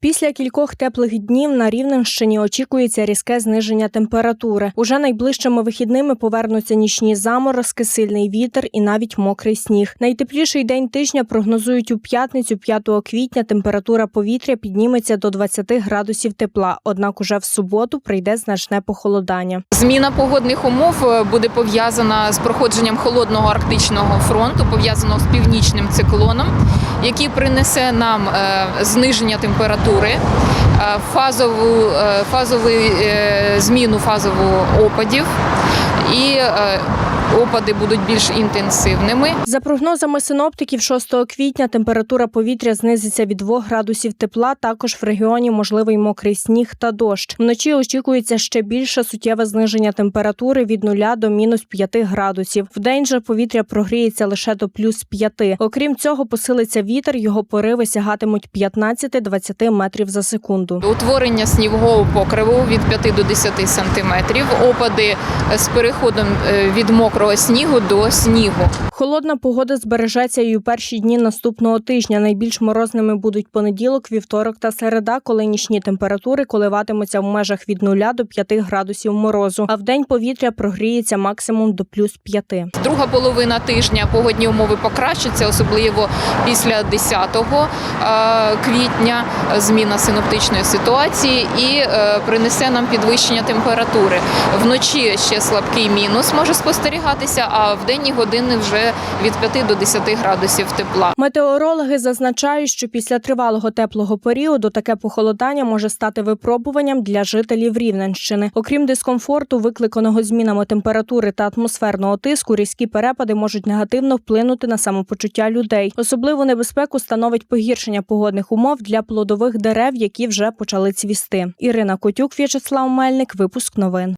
Після кількох теплих днів на Рівненщині очікується різке зниження температури. Уже найближчими вихідними повернуться нічні заморозки, сильний вітер і навіть мокрий сніг. Найтепліший день тижня прогнозують у п'ятницю, 5 квітня. Температура повітря підніметься до 20 градусів тепла. Однак уже в суботу прийде значне похолодання. Зміна погодних умов е, буде пов'язана з проходженням холодного арктичного фронту, пов'язаного з північним циклоном, який принесе нам е, зниження температури, е, фазову, е, фазову е, зміну фазову опадів і е, опади будуть більш інтенсивними. За прогнозами синоптиків, 6 квітня температура повітря знизиться від 2 градусів тепла. Також в регіоні можливий мокрий сніг та дощ. Вночі очікується ще більше суттєве зниження температури від 0 до мінус 5 градусів. Вдень же повітря прогріється лише до плюс 5. Окрім цього, посилиться вітер. Його пориви сягатимуть 15-20 метрів за секунду. Утворення снігового покриву від 5 до 10 сантиметрів, опади з переходом е, від мокрого снігу до снігу. Холодна погода збережеться і у перші дні наступного тижня. Найбільш морозними будуть понеділок, вівторок та середа, коли нічні температури коливатимуться в межах від 0 до 5 градусів морозу. А вдень повітря прогріється максимум до плюс 5. Друга половина тижня погодні умови покращаться, особливо після 10 е, квітня зміна синоптичної ситуації і е, принесе нам підвищення температури. Вночі ще слабкий мінус може спостерігатися, а в денні години вже від 5 до 10 градусів тепла. Метеорологи зазначають, що після тривалого теплого періоду таке похолодання може стати випробуванням для жителів Рівненщини. Окрім дискомфорту, викликаного змінами температури та атмосферного тиску, різкі перепади можуть негативно вплинути на самопочуття людей. Особливу небезпеку становить погіршення погодних умов для плодових дерев, які вже почали цвісти. Ірина Котюк, В'ячеслав Мельник, випуск новин.